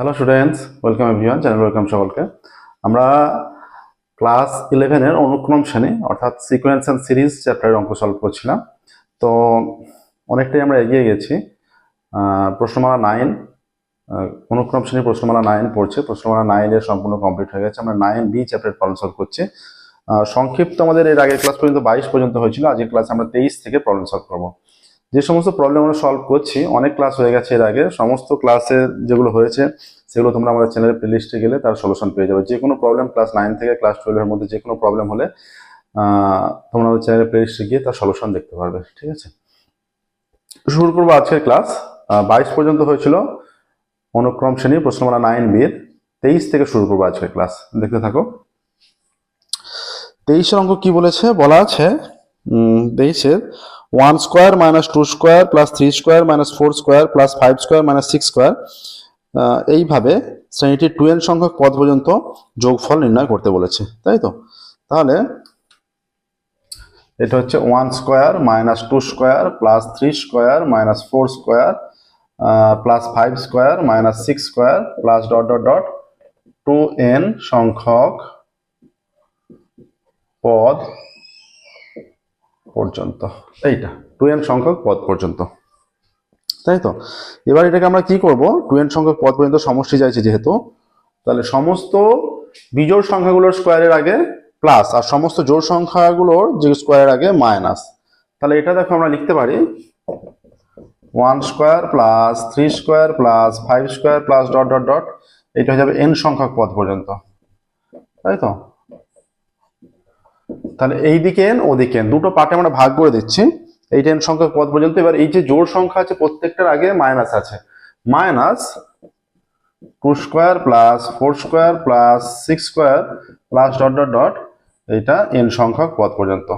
Hello students welcome everyone channel welcome সকলকে। আমরা class ইলেভেনের অনুক্রম শ্রেণি, অর্থাৎ সিকোয়েন্স অ্যান্ড সিরিজ চ্যাপ্টারের অঙ্ক সলভ করছিলাম। তো অনেকটাই আমরা এগিয়ে গেছি। প্রশ্নমালা নাইন অনুক্রম শ্রেণির প্রশ্নমালা নাইন পড়ছে। প্রশ্নমালা নাইনের সম্পূর্ণ কমপ্লিট হয়ে গেছে। আমরা nine B chapter problem solve করছি। সংক্ষিপ্ত আমাদের এর আগের ক্লাস পর্যন্ত বাইশ পর্যন্ত হয়েছিল। আজকের ক্লাস আমরা তেইশ থেকে প্রবলেম সলভ করব। যে সমস্ত প্রবলেম আমরা সলভ করছি, অনেক ক্লাস হয়ে গেছে এর আগে, সমস্ত ক্লাসে যেগুলো হয়েছে, সেগুলো তোমরা আমাদের চ্যানেলের প্লেলিস্টে গেলে তার সলিউশন পেয়ে যাবে। যে কোনো প্রবলেম ক্লাস নাইন থেকে ক্লাস টুয়েলভের মধ্যে যে কোনো প্রবলেম হলে তোমরা আমাদের চ্যানেলের প্লেলিস্টে গিয়ে তার সলিউশন দেখতে পারবে, ঠিক আছে? শুরু করব আজকের ক্লাস বাইশ পর্যন্ত হয়েছিল, অনুক্রম শ্রেণি, প্রশ্নমালা নাইন বির তেইশ থেকে শুরু করব আজকের ক্লাস দেখতে থাকো। তেইশের অঙ্ক কি বলেছে? বলা আছে তেইশের one square minus two square plus three square minus four square plus five square minus six square এইভাবে শ্রেণীটির টু এন সংখ্যক পদ পর্যন্ত যোগফল নির্ণয় করতে বলেছে, তাই তো? তাহলে এটা হচ্ছে one square minus two square plus three square minus four square plus five square minus six square plus dot dot dot two N সংখ্যক পদ পর্যন্ত। এইটা টু এন সংখ্যক পদ পর্যন্ত। তাই তো? এবার এটাকে আমরা কি করব? টু এন সংখ্যক পদ পর্যন্ত সমষ্টি চাইছি যেহেতু, তাহলে সমস্ত বিজোড় সংখ্যাগুলোর স্কোয়ারের আগে প্লাস আর সমস্ত জোড় সংখ্যাগুলোর যে স্কোয়ারের আগে মাইনাস তাহলে এটা দেখো আমরা লিখতে পারি one square plus three square plus five square plus dot dot dot এটা হয়ে যাবে এন সংখ্যক পদ পর্যন্ত। তাই তো? তাহলে এই দিকে এন ওদিকে এন দুটো পার্টে আমরা ভাগ করে দিচ্ছি। এই টেন সংখ্যক পদ পর্যন্ত। এবার এই যে জোড় সংখ্যা আছে, প্রত্যেকটার আগে মাইনাস আছে। Minus two square plus four square plus six square plus dot dot dot এইটা এন সংখ্যক পদ পর্যন্ত।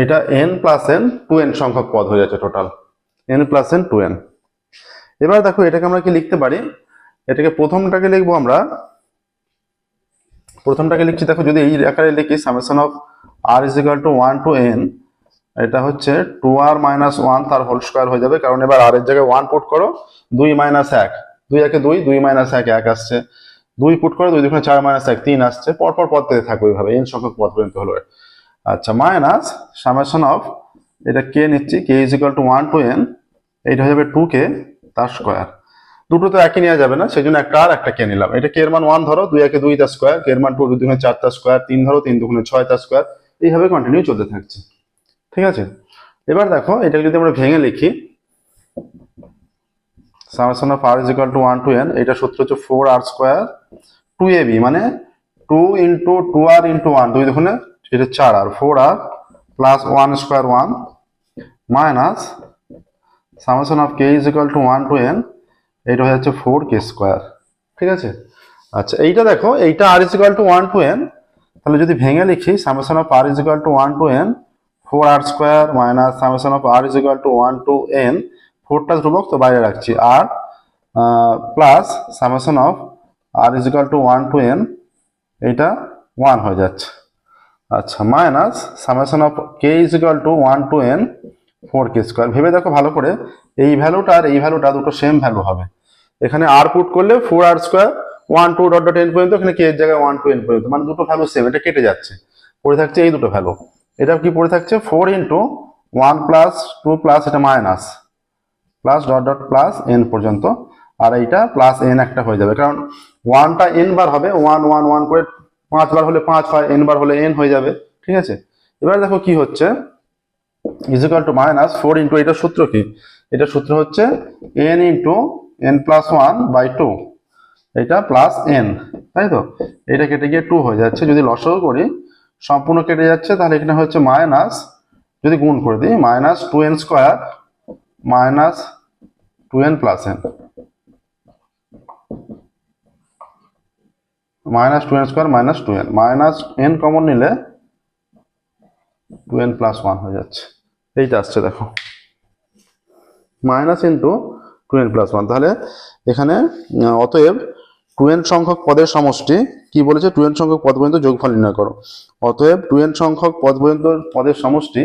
এইটা N plus N two N সংখ্যক পদ হয়ে যাচ্ছে total N plus N two N এবার দেখো, এটাকে আমরা কি লিখতে পারি? এটাকে প্রথমটাকে লিখব আমরা প্রথমটাকে লিখছি, দেখো যদি এই আকারে লিখি summation of r is equal to one to N এটা হচ্ছে টু আর মাইনাস ওয়ান তার হোল স্কোয়ার হয়ে যাবে। কারণ এবার আর এর জায়গায় ওয়ান পুট করো, দুই মাইনাস এক। দুই একে দুই দুই মাইনাস এক এক আসছে। দুই পুট করো, দুই দুখানে চার মাইনাস এক, তিন আসছে। পরপর পদ পেতে থাকবে ওইভাবে এন সংখ্যক পদ পর্যন্ত হলো আচ্ছা মাইনাস সামেশন অফ এটা কে নিচ্ছি? K is equal to one to N এইটা হয়ে যাবে টু কে তার স্কোয়ার দুটো তো একই নেওয়া যাবে না সেই জন্য একটা আর একটা কে নিলাম। এটা কে এর মান ওয়ান ধরো, দুই একে দুই তার স্কোয়ার কে এর মান টু দুগুণে চার তার স্কোয়ার তিন ধরো, তিন দুগুণে ছয় তার স্কোয়ার এইভাবে কন্টিনিউ চলতে থাকছে। ঠিক আছে? এবার দেখো, এটাকে যদি আমরা ভেঙে লিখি summation of r is equal to one to N এটা সূত্র হচ্ছে four r square two a b মানে two into two r into one দুই দুগুণে, এটা চার r four r plus one square one minus summation of k is equal to one to N এইটা হয়ে যাচ্ছে ফোর কে স্কোয়ার ঠিক আছে? আচ্ছা এইটা দেখো, এইটা r is equal to one to N তাহলে যদি ভেঙে লিখি summation of r is equal to one to N four r square minus summation of r is equal to one to N ফোরটা ধ্রুবক তো বাইরে রাখছি আর plus summation of r is equal to one to N এইটা one হয়ে যাচ্ছে। আচ্ছা minus summation of k is equal to one to N four k square ভেবে দেখো ভালো করে, এই ভ্যালুটা আর এই ভ্যালুটা দুটো সেম ভ্যালু হবে। এখানে আর পুট করলে four r square one two dot dot N পর্যন্ত এখানে কে এর জায়গায় ওয়ান টু এন পর্যন্ত মানে দুটো ভ্যালু সেম এটা কেটে যাচ্ছে। পড়ে থাকছে এই দুটো ভ্যালু এটা কি পড়ে থাকছে? Four into one plus two plus এটা minus plus dot dot plus N পর্যন্ত, আর এইটা প্লাস এন একটা হয়ে যাবে। কারণ ওয়ানটা এন বার হবে ওয়ান ওয়ান ওয়ান করে পাঁচ বার হলে পাঁচ হয় এন বার হলে এন হয়ে যাবে, ঠিক আছে? এবার দেখো কি হচ্ছে। Is equal to minus four into এটার সূত্র কি? এটা সূত্র হচ্ছে N into N plus one by two এটা প্লাস এন তাই তো? এটা কেটে গিয়ে টু হয়ে যাচ্ছে। যদি লসও করি, সম্পূর্ণ কেটে যাচ্ছে, তাহলে এখানে হচ্ছে মাইনাস যদি গুণ করে দিই minus two N square minus two N plus N minus two N square minus two N minus N common নিলে টু এন প্লাস ওয়ান হয়ে যাচ্ছে। এইটা আসছে, দেখো। Minus into two plus one তাহলে এখানে অতএব টু সংখ্যক পদের সমষ্টি কি বলেছে? টু সংখ্যক পদ পর্যন্ত যোগফল নির্ণয় করো। অতএব টু সংখ্যক পদ পর্যন্ত পদের সমষ্টি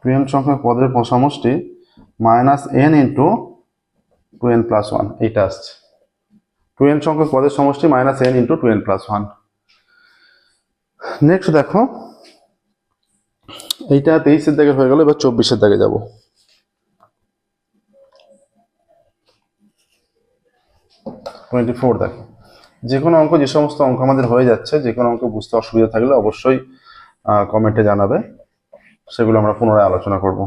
টু এন সংখ্যক পদের সমষ্টি minus N into two N plus one এইটা আসছে। টু এন সংখ্যক পদের সমষ্টি minus N into two N plus one next দেখো। এইটা তেইশের দাগে হয়ে গেল, এবার চব্বিশের দাগে যাব। টোয়েন্টি ফোর দেখো। যে কোনো অঙ্ক, যে সমস্ত অঙ্ক আমাদের হয়ে যাচ্ছে, যে কোনো অঙ্ক বুঝতে অসুবিধা থাকলে অবশ্যই কমেন্টে জানাবে। সেগুলো আমরা পুনরায় আলোচনা করব।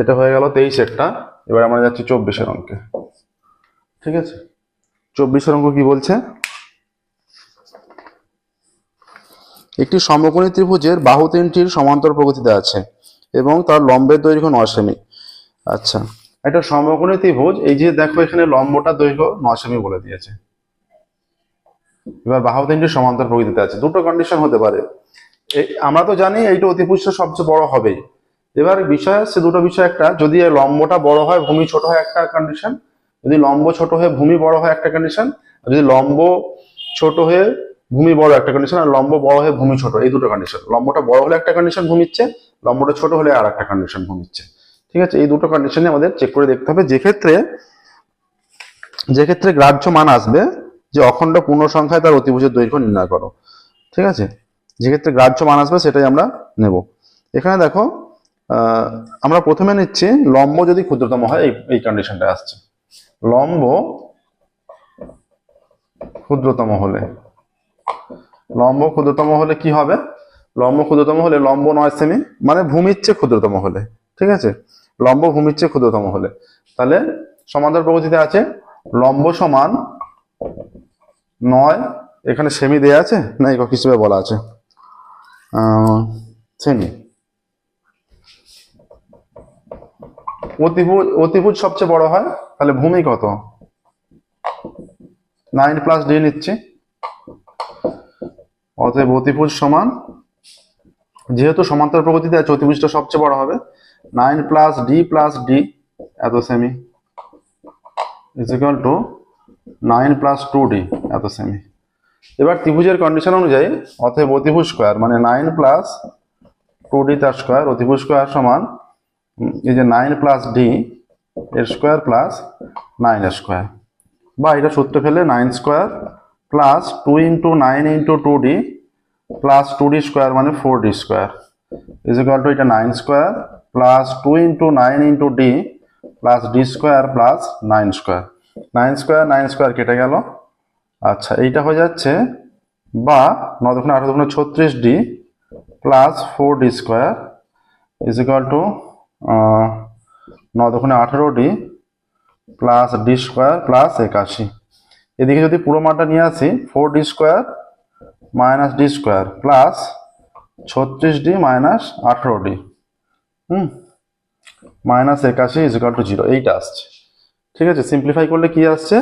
এটা হয়ে গেল তেইশেরটা। এবার আমরা যাচ্ছি চব্বিশের অঙ্কে। ঠিক আছে? চব্বিশের অঙ্ক কি বলছে? একটি সমকোণী ত্রিভুজের বাহু তিনটির সমান্তর প্রগতিতে আছে এবং তার লম্বের দৈর্ঘ্য নয় সেমি আচ্ছা একটা সমকোণী ত্রিভুজ, এই যে দেখো এখানে লম্বটা দৈর্ঘ্য নয় সেমি বলে দিয়েছে। এবার বাহু তিনটি সমান্তর প্রকৃতিতে আছে। দুটো কন্ডিশন হতে পারে। আমরা তো জানি এইটা অতিপুষ্ট সবচেয়ে বড় হবেই। এবার বিষয় আছে দুটো বিষয় একটা, যদি লম্বটা বড় হয়, ভূমি ছোট হয়, একটা কন্ডিশন যদি লম্ব ছোট হয়ে ভূমি বড় হয়, একটা কন্ডিশন যদি লম্ব ছোট হয়ে ভূমি বড় একটা কন্ডিশন আর লম্ব বড় হয়ে ভূমি ছোট, এই দুটো কন্ডিশন লম্বটা বড় হলে একটা কন্ডিশন ভূমিচ্ছে লম্বটা ছোট হলে আর একটা কন্ডিশন ভূমিচ্ছে ঠিক আছে? এই দুটো কন্ডিশনে আমাদের চেক করে দেখতে হবে। যে ক্ষেত্রে যে ক্ষেত্রে গ্রাহ্য মান আসবে, যে অখণ্ড পূর্ণ সংখ্যায় তার অতিভুজের দৈর্ঘ্য নির্ণয় করো। ঠিক আছে? যে ক্ষেত্রে গ্রাহ্য মান আসবে, সেটাই আমরা নেব। এখানে দেখো আমরা প্রথমে নিচ্ছি লম্ব যদি ক্ষুদ্রতম হয়, এই এই কন্ডিশনটা আসছে। লম্ব ক্ষুদ্রতম হলে লম্ব ক্ষুদ্রতম হলে কি হবে? লম্ব ক্ষুদ্রতম হলে লম্ব নয় সেমি মানে ভূমির চেয়ে ক্ষুদ্রতম হলে, ঠিক আছে? লম্ব ভূমির চেয়ে ক্ষুদ্রতম হলে। তাহলে সমান্তর প্রগতিতে আছে, লম্ব সমান নয়, এখানে সেমি দেয়া আছে? না একক হিসেবে বলা আছে। সেমি। অতিভুজ অতিভুজ সবচেয়ে বড় হয়, তাহলে ভূমি কত? নাইন প্লাস ডি নিচ্ছি। অতএব অতিভুজ সমান, যেহেতু সমান্তর প্রগতিতে অতিভুজটা সবচেয়ে বড় হবে। Nine plus d plus d, এত semi is equal to nine plus two d, এত সেমি এবার ত্রিভুজের কন্ডিশন অনুযায়ী, অতএব অতিভুজ স্কোয়ার মানে নাইন প্লাস টু ডি তার স্কোয়ার অতিভুজ স্কোয়ার সমান এই যে নাইন প্লাস ডি এর স্কোয়ার প্লাস নাইন স্কোয়ার বা এটা সূত্রে ফেলে nine square plus two into nine into two d plus two d square মানে four d square is equal to এটা nine square plus two into nine into d plus d square plus nine square nine square nine square কেটে গেল। আচ্ছা এইটা হয়ে যাচ্ছে বা ন দক্ষিণ আঠারো দক্ষিণ ছত্রিশ d plus four d square is equal to ন দক্ষিণে আঠারো d plus d square plus একাশি। এদিকে যদি পুরো মানটা নিয়ে আসি four d square minus d square plus ছত্রিশ ডি মাইনাস আঠারো ডি হুম? মাইনাস একাশি ইজ ইকাল টু জিরো এইটা আসছে। ঠিক আছে সিম্পলিফাই করলে কি আসছে?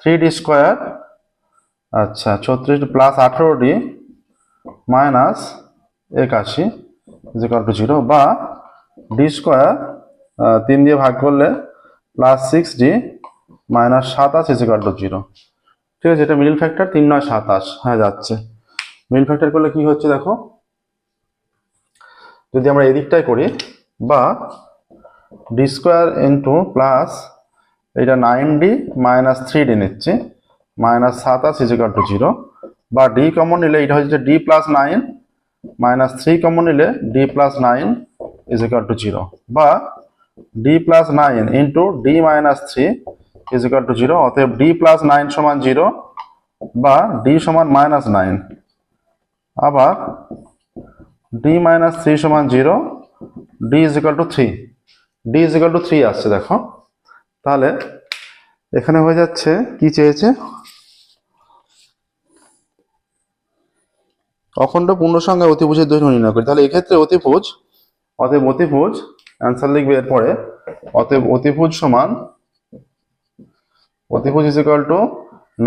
থ্রি ডি স্কোয়ার আচ্ছা ছত্রিশ ডি প্লাস আঠারো ডি মাইনাস একাশি ইজ ইকাল টু জিরো বা ডি স্কোয়ার তিন দিয়ে ভাগ করলে প্লাস সিক্স ডি মাইনাস সাতাশ ইকাল টু জিরো। ঠিক আছে, এটা মিডিল ফ্যাক্টর তিন নয় সাতাশ হ্যাঁ যাচ্ছে। মিডিল ফ্যাক্টর করলে কি হচ্ছে দেখো? যদি আমরা এদিকটাই করি, বা ডি স্কোয়ার ইন্টু প্লাস এটা nine d minus three d নিচ্ছি মাইনাস সাতাশ ইজিকাল টু জিরো বা ডি কমন নিলে এটা হচ্ছে d plus nine minus three common নিলে d plus nine is equal to zero বা d plus nine into d minus three is equal to zero অতএব d plus nine সমান zero বা d সমান minus nine আবার d minus three সমান zero d is equal to three d is equal to three আসছে, দেখো। তাহলে এখানে হয়ে যাচ্ছে, কি চেয়েছে? অখণ্ড পূর্ণ সংখ্যা অতিভুজের দৈর্ঘ্য নির্ণয় করি। তাহলে এক্ষেত্রে অতিভুজ, অতএব অতিভুজ অ্যান্সার লিখবে এরপরে, অতএব অতিভুজ সমান অতিভুজ is equal to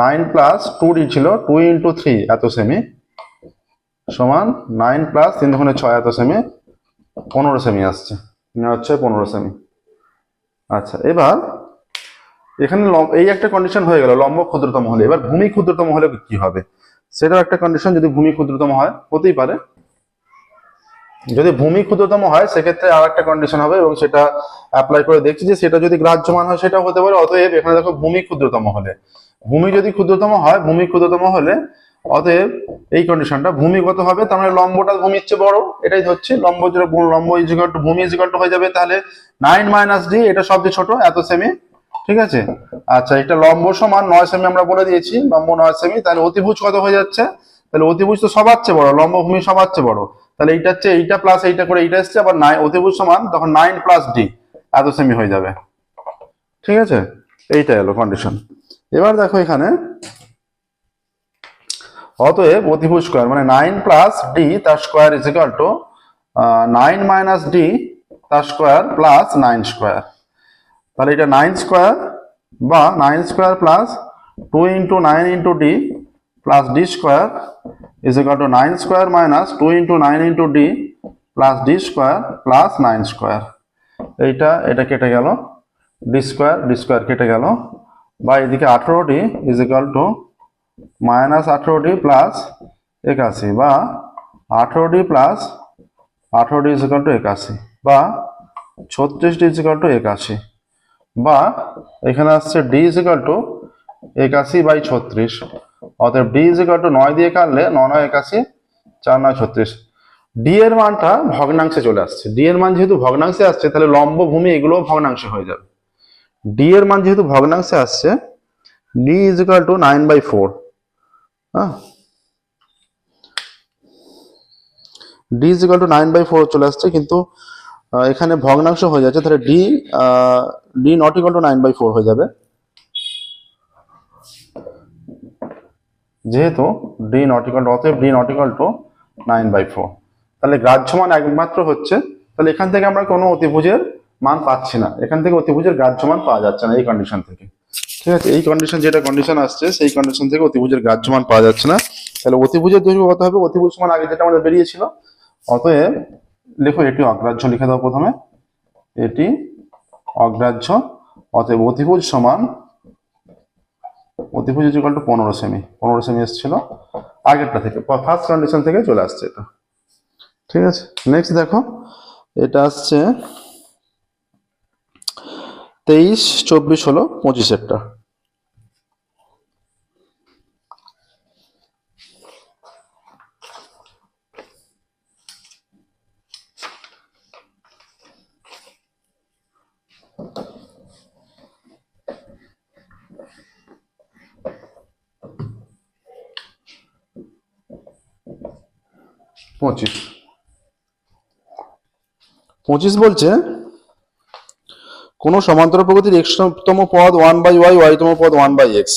nine plus two d ছিল টু ইন্টু থ্রি এত সেমি সমান নাইন প্লাস তিন দোকানে ছয়, এত সেমি পনেরো সেমি আসছে। হচ্ছে পনেরো সেমি আচ্ছা এবার এখানে এই একটা কন্ডিশন হয়ে গেল, লম্ব ক্ষুদ্রতম হলে। এবার ভূমি ক্ষুদ্রতম হলে কি হবে? সেটাও একটা কন্ডিশন যদি ভূমি ক্ষুদ্রতম হয়, হতেই পারে। যদি ভূমি ক্ষুদ্রতম হয়, সেক্ষেত্রে আর একটা কন্ডিশন হবে এবং সেটা অ্যাপ্লাই করে দেখছি যে সেটা যদি গ্রাহ্যমান হয় সেটা হতে পারে। অতএব এখানে দেখো ভূমি ক্ষুদ্রতম হলে। ভূমি যদি ক্ষুদ্রতম হয়, ভূমি ক্ষুদ্রতম হলে অতএব এই কন্ডিশনটা ভূমিগত হবে। তার মানে লম্বটা ভূমির চেয়ে বড়, এটাই হচ্ছে। লম্ব লম্ব ইজিকাল ভূমি ইজিকাল হয়ে যাবে, তাহলে নাইন মাইনাস ডি এটা সবচেয়ে ছোট, এত সেমি ঠিক আছে? আচ্ছা এটা লম্ব সমান নয় সেমি আমরা বলে দিয়েছি, লম্ব নয় সেমি তাহলে অতিভুজ কত হয়ে যাচ্ছে? তাহলে অতিভুজ তো সবার চেয়ে বড়, লম্ব ভূমি সবার চেয়ে বড়। তাহলে এইটা হচ্ছে, এইটা প্লাস এইটা করে এইটা এসছে, আবার নাইন অতিভুজ সমান, তখন নাইন প্লাস ডি এত সেমি হয়ে যাবে। ঠিক আছে? এইটা এলো কন্ডিশন এবার দেখো এখানে, অতএব অতিভুজ স্কোয়ার মানে নাইন প্লাস ডি তার square is equal to nine minus d তার স্কোয়ার প্লাস নাইন স্কোয়ার তাহলে এটা নাইন স্কোয়ার বা nine square plus two into nine into d plus d square is equal to nine square minus two into nine into d plus d square plus nine square এইটা, এটা কেটে গেল। D square D square কেটে গেল। বা এদিকে আঠেরো d is equal to minus আঠেরো ডি প্লাস একাশি। বা আঠেরো ডি প্লাস আঠেরো ডি ইজিকাল টু একাশি। বা ছত্রিশ ডি ইজিকাল টু একাশি। বা এখানে আসছে ডি ইজিকাল টু একাশি বাই ছত্রিশ। অতএব ডি ইজিকাল টু নয় দিয়ে কাটলে ন নয় একাশি, চার নয় ছত্রিশ। ডি এর মানটা ভগ্নাংশে চলে আসছে। ডি এর মান যেহেতু ভগ্নাংশে আসছে, তাহলে লম্ব ভূমি এগুলোও ভগ্নাংশে হয়ে যাবে। ডি এর মান যেহেতু ভগ্নাংশে আসছে d is equal to nine by four হ্যাঁ? D is equal to nine by four চলে আসছে, কিন্তু এখানে ভগ্নাংশ হয়ে যাচ্ছে, তাহলে d d not equal to nine by four হয়ে যাবে। যেহেতু ডি নট ইকাল টু অতএব d not equal to nine by four তাহলে গ্রাহ্যমান একমাত্র হচ্ছে, তাহলে এখান থেকে আমরা কোনো অতিভুজের মান পাচ্ছি না। এখান থেকে অতিভুজের গ্রাহ্যমান পাওয়া যাচ্ছে না এই কন্ডিশন থেকে। ঠিক আছে? এই কন্ডিশন যেটা কন্ডিশন আসছে, সেই কন্ডিশন থেকে অতিভুজের গ্রাহ্যমান পাওয়া যাচ্ছে না। তাহলে অতিভুজের দৈর্ঘ্য কত হবে? অতিভুজ সমান আগে যেটা আমাদের বেরিয়েছিল, অতএব লেখো এটি অগ্রাহ্য লিখে দাও প্রথমে। এটি অগ্রাহ্য, অতএব অতিভুজ সমান অতিভুজ ইজিকাল টু পনেরো সেমি পনেরো সেমি এসেছিল, আগেরটা থেকে ফার্স্ট কন্ডিশন থেকে চলে আসছে এটা। ঠিক আছে? নেক্সট দেখো, এটা আসছে তেইশ, চব্বিশ হলো পঁচিশেরটা। পঁচিশ। পঁচিশ বলছে, কোনো সমান্তরাল প্রগতির এক্স তম পদ ওয়ান বাই ওয়াই ওয়াই তম পদ ওয়ান বাই এক্স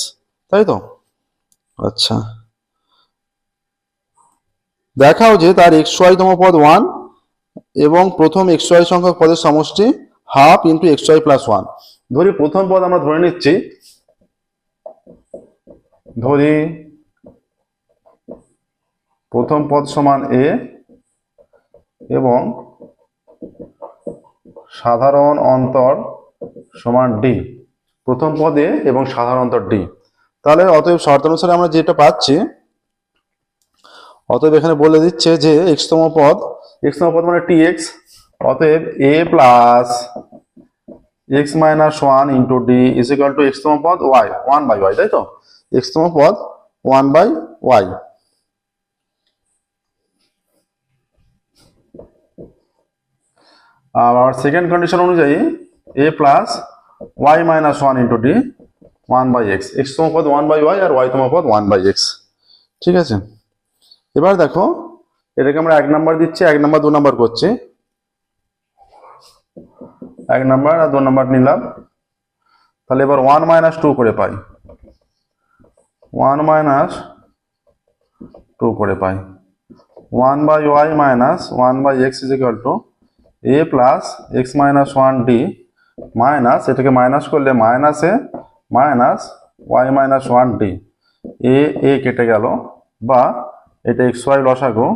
তাই তো? আচ্ছা। দেখাও যে তার এক্স ওয়াই তম পদ ওয়ান এবং প্রথম এক্স ওয়াই সংখ্যক পদের সমষ্টি half into x y plus one ধরি প্রথম পদ আমরা ধরে নিচ্ছি। ধরি প্রথম পদ সমান এ এবং সাধারণ অন্তর সমান ডি প্রথম পদে এবং সাধারণ অন্তর ডি তাহলে অতএব শর্ত অনুসারে আমরা যেটা পাচ্ছি, অতএব এখানে বলে দিচ্ছে যে এক্সতম পদ এক্সতম পদ মানে টি এক্স অতএব a plus x minus one into d is equal to এক্সতম পদ ওয়াই ওয়ান বাই ওয়াই তাই তো? এক্সতম পদ ওয়ান বাই ওয়াই আর সেকেন্ড কন্ডিশন অনুযায়ী a plus y minus one into d one by x x তম পদ ওয়ান বাই ওয়াই আর ওয়াই তম পদ ওয়ান বাই এক্স ঠিক আছে? এবার দেখো, এটাকে আমরা এক নাম্বার দিচ্ছি, এক নাম্বার দু নাম্বার করছি। এক নাম্বার আর দু নাম্বার নিলাম। তাহলে এবার ওয়ান মাইনাস টু করে পাই। ওয়ান মাইনাস টু করে পাই। One by y minus one by x is equal to a plus x minus one d minus এটাকে মাইনাস করলে minus minus y minus one d a a কেটে গেল, বা এটা x y লসাগু,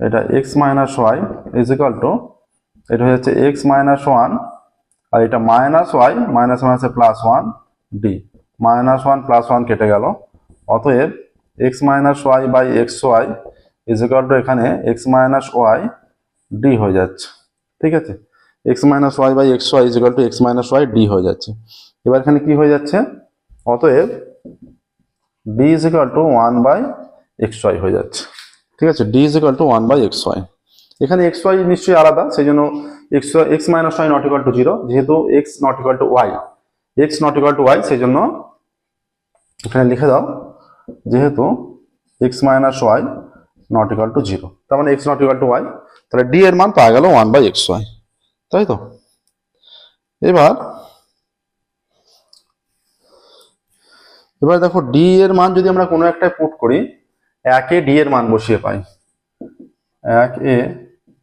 এটা x minus y is to এটা হচ্ছে এক্স মাইনাস ওয়ান আর এটা মাইনাস ওয়াই মাইনাস মাইনাসে plus one d minus one plus one কেটে গেল, অতএব x minus y by x y is to এখানে এক্স মাইনাস ওয়াই ডি হয়ে যাচ্ছে, ঠিক আছে? X minus y by x y is equal to x minus y d হয়ে যাচ্ছে। এবার এখানে কি হয়ে যাচ্ছে? অতএব d is equal to one by x y হয়ে যাচ্ছে, ঠিক আছে? D is equal to one by x y এখানে এক্স ওয়াই নিশ্চয়ই আলাদা সেই জন্য x x minus y not equal to zero যেহেতু x not equal to y x not equal to y সেই জন্য এখানে লিখে দাও, যেহেতু x minus y not equal to zero তার মানে x not equal to y তাহলে ডি এর মান পাওয়া গেল ওয়ান বাই এক্স ওয়াই তাই তো? এবার এবার দেখো ডি এর মান যদি আমরা কোনো একটায় পুট করি, একে ডি এর মান বসিয়ে পাই। এক এ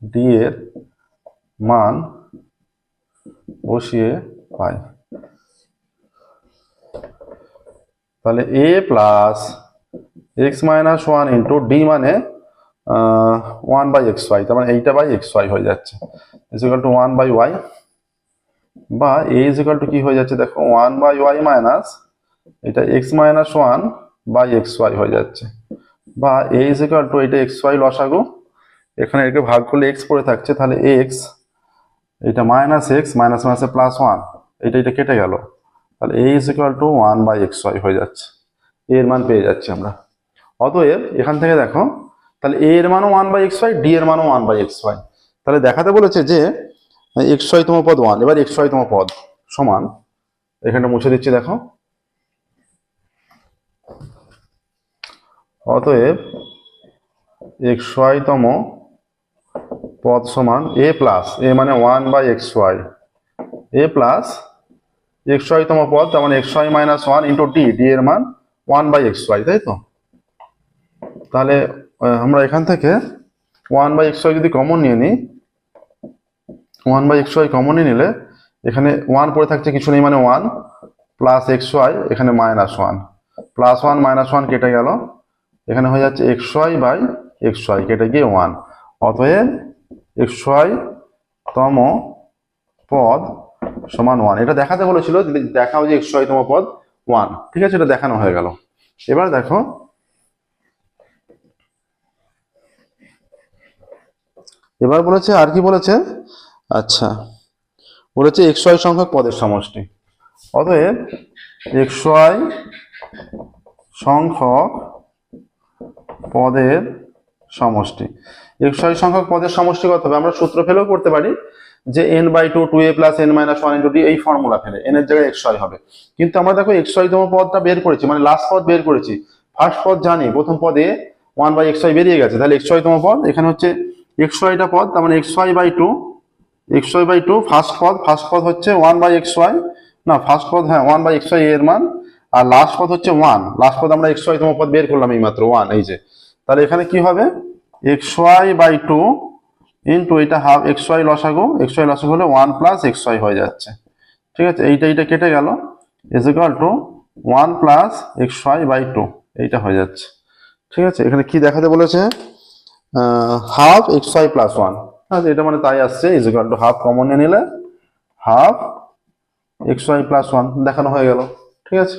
ডি এর মান বসিয়ে পাই। তাহলে a plus x minus one into d মানে ওয়ান বাই এক্স ওয়াই তার মানে এইটা বাই এক্স ওয়াই হয়ে যাচ্ছে। Is equal to one by y বা এ ইজিক্যাল টু কি হয়ে যাচ্ছে দেখো ওয়ান বাই ওয়াই মাইনাস এটা x minus one by x y হয়ে যাচ্ছে। বা এ ইজিক্যাল টু এটা এক্স ওয়াই লসাগু, এখানে একে ভাগ করলে এক্স পড়ে থাকছে, তাহলে এক্স এটা মাইনাস এক্স মাইনাস মাইনাসে প্লাস ওয়ান এটা এটা কেটে গেল। তাহলে a is equal to one by x y হয়ে যাচ্ছে। এর মান পেয়ে যাচ্ছি আমরা। অতএব এখান থেকে দেখো তাহলে এ এর মানও one by x y d এর মানও ওয়ান বাই এক্স ওয়াই তাহলে দেখাতে বলেছে যে এক্স ওয়াইতম পদ ওয়ান এবার এক্স ওয়াইতম পদ সমান, এখানটা মুছে দিচ্ছি দেখো। অতএব এক্স ওয়াইতম পদ সমান এ প্লাস এ মানে one by x y a plus x ওয়াইতম পদ, তার মানে x y minus one into d d এর মান ওয়ান বাই এক্স ওয়াই তাই তো? তাহলে আমরা এখান থেকে ওয়ান বাই এক্স ওয়াই যদি কমন নিয়ে নিই one by x y common নিয়ে নিলে এখানে ওয়ান পড়ে থাকছে কিছু নেই মানে ওয়ান প্লাস এক্স ওয়াই এখানে minus one plus one minus one কেটে গেল। এখানে হয়ে যাচ্ছে x y by x y কেটে গিয়ে ওয়ান অতএব এক্স ওয়াই তম পদ সমান ওয়ান এটা দেখাতে বলেছিল, দেখাও যে এক্স ওয়াই তম পদ ওয়ান ঠিক আছে, এটা দেখানো হয়ে গেল। এবার দেখো এবার বলেছে, আর কি বলেছে? আচ্ছা বলেছে এক্স ওয়াই সংখ্যক পদের সমষ্টি। অতএব এক্স ওয়াই সংখ্যক পদের সমষ্টি। এক্স ওয়াই সংখ্যক পদের সমষ্টি কত হবে? আমরা সূত্র ফেলেও করতে পারি যে n by two two a plus n minus one into d এই ফর্মুলা ফেলে এন এর জায়গায় এক্স ওয়াই হবে। কিন্তু আমরা দেখো এক্স ওয়াই তম পদটা বের করেছি মানে লাস্ট পদ বের করেছি। ফার্স্ট পদ জানি, প্রথম পদে ওয়ান বাই এক্স ওয়াই বেরিয়ে গেছে, তাহলে এক্স ওয়াই তম পদ এখানে হচ্ছে এক্স ওয়াইটা পদ, তার মানে x y by two x y by two first পদ ফার্স্ট পদ হচ্ছে ওয়ান বাই এক্স ওয়াই না ফার্স্ট পদ হ্যাঁ ওয়ান বাই এক্স ওয়াই এর মান, আর লাস্ট পদ হচ্ছে ওয়ান লাস্ট পদ আমরা এক্স ওয়াই তম পদ বের করলাম এই মাত্র ওয়ান এই যে। তাহলে এখানে কি হবে? X y by two into এটা হাফ এক্স ওয়াই লসাগু এক্স ওয়াই লসাগু হলে ওয়ান প্লাস এক্স ওয়াই হয়ে যাচ্ছে। ঠিক আছে? এইটা এইটা কেটে গেল। Is equal to one plus x y by two এইটা হয়ে যাচ্ছে। ঠিক আছে? এখানে কি দেখাতে বলেছে? Half x y plus one আচ্ছা এটা মানে তাই আসছে is equal to half common নিয়ে নিলে half x y plus one দেখানো হয়ে গেল, ঠিক আছে?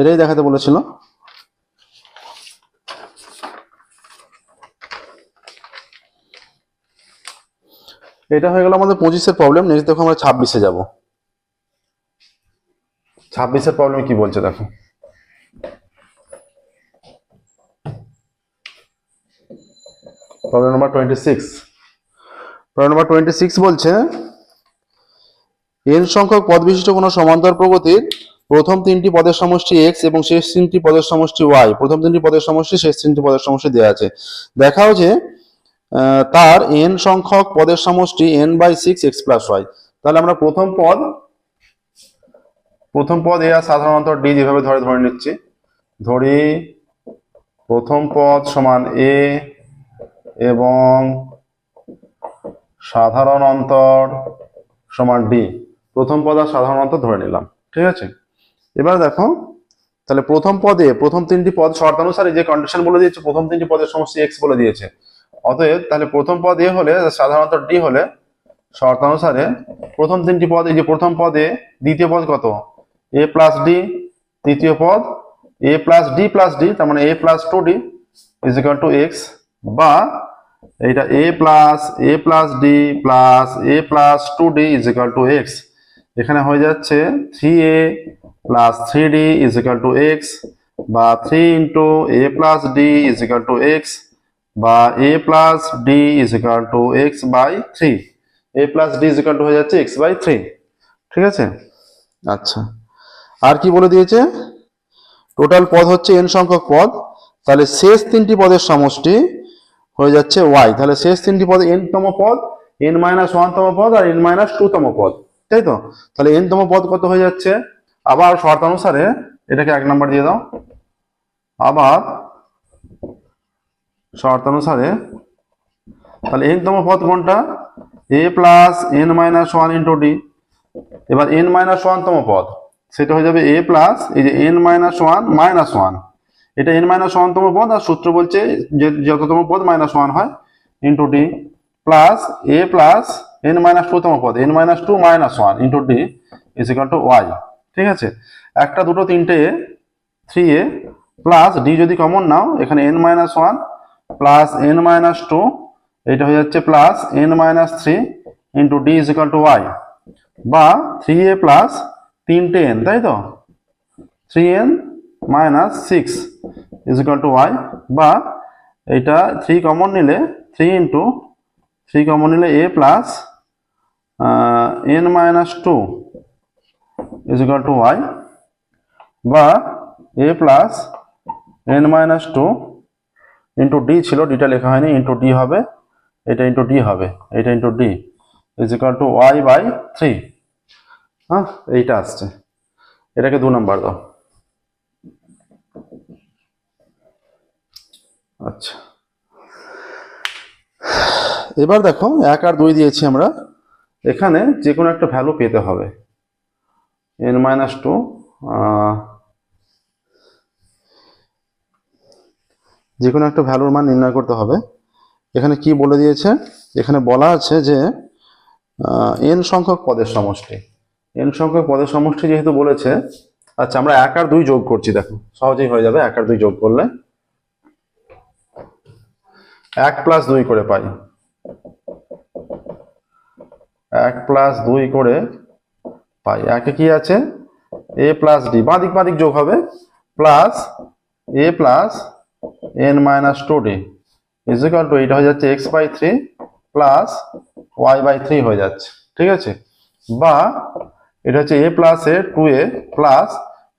এটাই দেখাতে বলেছিল। এটা হয়ে গেল আমাদের পঁচিশের প্রবলেম নেক্সট দেখো আমরা ছাব্বিশে যাব। ছাব্বিশের প্রবলেম কি বলছে দেখো। Problem number twenty six problem number twenty six বলছে এন সংখ্যক পদ বিশিষ্ট কোনো সমান্তর প্রগতির প্রথম তিনটি পদের সমষ্টি এক্স এবং শেষ তিনটি পদের সমষ্টি ওয়াই প্রথম তিনটি পদের সমষ্টি, শেষ তিনটি পদের সমষ্টি দেওয়া আছে। দেখাও যে তার এন সংখ্যক পদের সমষ্টি n by six x plus y তাহলে আমরা প্রথম পদ প্রথম পদ এ আর সাধারণত ডি যেভাবে ধরে ধরে নিচ্ছি। ধরি প্রথম পদ সমান এ এবং সাধারণ অন্তর সমান ডি প্রথম পদ আর সাধারণ অন্তর ধরে নিলাম, ঠিক আছে? এবার দেখো, তাহলে প্রথম পদে, প্রথম তিনটি পদ শর্তানুসারে যে কন্ডিশন বলে দিয়েছে, প্রথম তিনটি পদের সমষ্টি এক্স বলে দিয়েছে। অতএব, তাহলে প্রথম পদ এ হলে সাধারণত ডি হলে শর্তানুসারে প্রথম তিনটি পদ, এই যে প্রথম পদে দ্বিতীয় পদ কত? এ প্লাস ডি তৃতীয় পদ a plus d plus d তার মানে a plus two d is equal to x বা এইটা a plus a plus d plus a plus two d is equal to x এখানে হয়ে যাচ্ছে three a plus three d is to x বা three into a plus d is to x বা a plus d is to x by three a plus d is to হয়ে যাচ্ছে x by three ঠিক আছে? আচ্ছা। আর কি বলে দিয়েছে? টোটাল পদ হচ্ছে এন সংখ্যক পদ। তাহলে শেষ তিনটি পদের সমষ্টি হয়ে যাচ্ছে ওয়াই তাহলে শেষ তিনটি পদ এন তম পদ এন মাইনাস ওয়ান তম পদ আর এন মাইনাস টু তম পদ। তাই তো? তাহলে এন তম পদ কত হয়ে যাচ্ছে? আবার শর্ত অনুসারে এটাকে এক নাম্বার দিয়ে দাও। আবার শর্ত অনুসারে তাহলে এন তম পদ কোনটা? A plus n minus one into d এবার এন মাইনাস ওয়ান তম পদ, সেটা হয়ে যাবে এ প্লাস এই যে n minus one minus one এটা এন মাইনাস ওয়ান তম পদ, আর সূত্র বলছে যে যততম পদ মাইনাস ওয়ান হয় into d plus a plus n minus two তম পদ n minus two minus one into d is to y ঠিক আছে? একটা, দুটো, তিনটে থ্রি এ প্লাস ডি যদি কমন নাও, এখানে n minus one plus n minus two এটা হয়ে যাচ্ছে plus n minus three into d is to y বা থ্রি এ প্লাস তিনটে এন তাই তো? Three n minus six is equal to y বা এটা থ্রি কমন নিলে থ্রি ইন্টু থ্রি কমন নিলে a plus n minus two is equal to y বা a plus n minus two into d ছিল ডিটা লেখা হয়নি ইন্টু ডি হবে, এটা ইন্টু ডি হবে, এটা into d is equal to y by three হ্যাঁ এইটা আসছে, এটাকে দু নম্বর দাও। আচ্ছা। এবার দেখো, এক আর দুই দিয়েছি আমরা। এখানে যে কোনো একটা ভ্যালু পেতে হবে। এন মাইনাস টু যে কোনো একটা ভ্যালুর মান নির্ণয় করতে হবে। এখানে কি বলে দিয়েছে? এখানে বলা আছে যে এন সংখ্যক পদের সমষ্টি। এন সংখ্যক পদের সমষ্টি যেহেতু বলেছে আচ্ছা আমরা এক আর দুই যোগ করছি, দেখো। সহজেই হয়ে যাবে এক আর দুই যোগ করলে। এক প্লাস দুই করে পাই। এক প্লাস দুই করে পাই। একে কি আছে? এ প্লাস ডি বাদিক বাদিক যোগ হবে। Plus a plus n minus two d is equal to এটা হয়ে যাচ্ছে x by three plus y by three হয়ে যাচ্ছে। ঠিক আছে? বা এটা হচ্ছে a plus a two a plus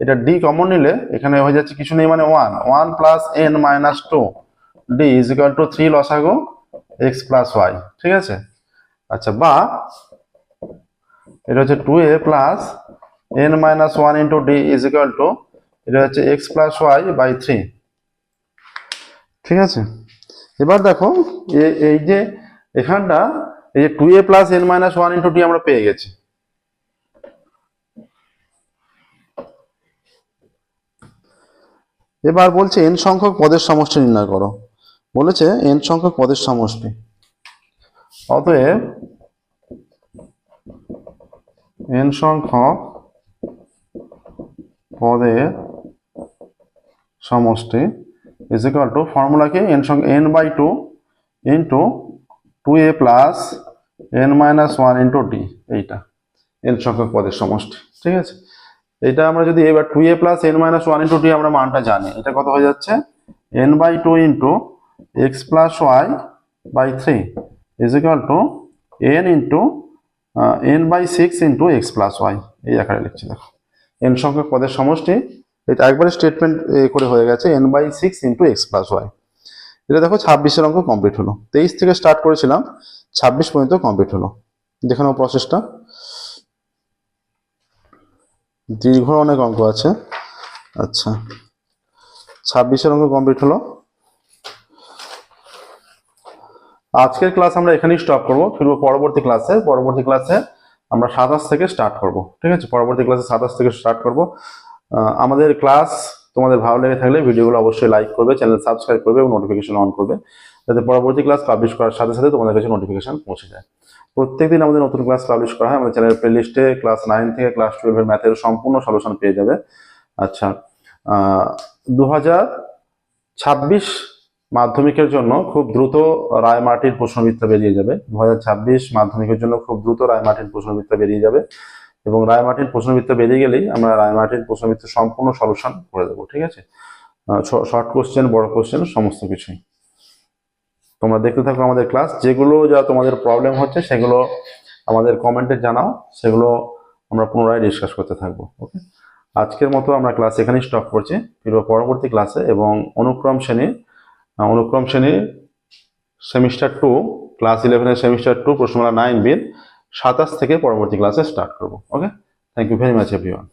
এটা ডি কমন নিলে এখানে হয়ে যাচ্ছে কিছু নেই মানে one one plus n minus two d is equal to three লসাগো x plus y ঠিক আছে? আচ্ছা বা এটা হচ্ছে two a plus n minus one into d is equal to এটা হচ্ছে x plus y by three ঠিক আছে? এবার দেখো এই যে এখানটা, এই যে two a plus n minus one into d আমরা পেয়ে গেছি। এবার বলছে এন সংখ্যক পদের সমষ্টি নির্ণয় করো। বলেছে, এন সংখ্যক পদের সমষ্টি। অতএব, এন সংখ্যক পদের সমষ্টি ইজ ইকাল টু ফর্মুলা কি? এন সংখ্যা n by two into two a plus n minus one into d এইটা। এন সংখ্যক পদের সমষ্টি, ঠিক আছে? এটা আমরা যদি এবার two a plus n minus one into d আমরা মানটা জানি, এটা কত হয়ে যাচ্ছে? N by two into x plus y by three is equal to n into n by six into x plus y এই আকারে লিখছি, দেখো। এন সংখ্যক পদের সমষ্টি, এটা একবারে স্টেটমেন্ট করে হয়ে গেছে n by six into x plus y এটা দেখো, ছাব্বিশের অঙ্ক কমপ্লিট হলো। তেইশ থেকে স্টার্ট করেছিলাম, ছাব্বিশ পর্যন্ত কমপ্লিট হলো। দেখে প্রসেসটা দীর্ঘ অনেক অঙ্ক আছে। আচ্ছা। ছাব্বিশের অঙ্ক কমপ্লিট হলো। আজকের ক্লাস আমরা এখানেই স্টপ করব। ফিরবো পরবর্তী ক্লাসে পরবর্তী ক্লাসে আমরা সাতাশ থেকে স্টার্ট করব। ঠিক আছে? পরবর্তী ক্লাসে সাতাশ থেকে স্টার্ট করব। আমাদের ক্লাস তোমাদের ভালো লেগে থাকলে ভিডিওগুলো অবশ্যই লাইক করবে চ্যানেল সাবস্ক্রাইব করবে এবং নোটিফিকেশন অন করবে। যাতে পরবর্তী ক্লাস পাবলিশ করার সাথে সাথে তোমাদের কাছে নোটিফিকেশন পৌঁছে যায়। প্রত্যেকদিন আমাদের নতুন ক্লাস পাবলিশ করা হয়। আমাদের চ্যানেলের প্লেলিস্টে ক্লাস নাইন থেকে ক্লাস টুয়েলভের ম্যাথের সম্পূর্ণ সলিউশন পেয়ে যাবে। আচ্ছা দু হাজার ছাব্বিশ মাধ্যমিকের জন্য খুব দ্রুত রায় মার্টিন প্রশ্নবিদ্যা বেরিয়ে যাবে। দু হাজার ছাব্বিশ মাধ্যমিকের জন্য খুব দ্রুত রায় মার্টিন প্রশ্নবিদ্যা বেরিয়ে যাবে এবং রায় মার্টিন প্রশ্নবিদ্যা বেরিয়ে গেলেই আমরা রায় মার্টিন প্রশ্নবিদ্যা সম্পূর্ণ সলিউশন করে দেবো ঠিক আছে? শর্ট কোশ্চেন বড় কোশ্চেন সমস্ত কিছুই। তোমরা দেখতে থাকো আমাদের ক্লাস যেগুলো যা তোমাদের প্রবলেম হচ্ছে সেগুলো আমাদের কমেন্টে জানাও সেগুলো আমরা পুনরায় ডিসকাস করতে থাকব ওকে আজকের মতো আমরা ক্লাস এখানেই স্টপ করছি। পরবর্তী ক্লাসে এবং অনুক্রম শ্রেণি আহ, অনুক্রম শ্রেণি সেমিস্টার টু, ক্লাস ইলেভেনের সেমিস্টার টু, প্রশ্নমালা নাইন বির সাতাশ থেকে পরবর্তী ক্লাসে স্টার্ট করব okay thank you very much everyone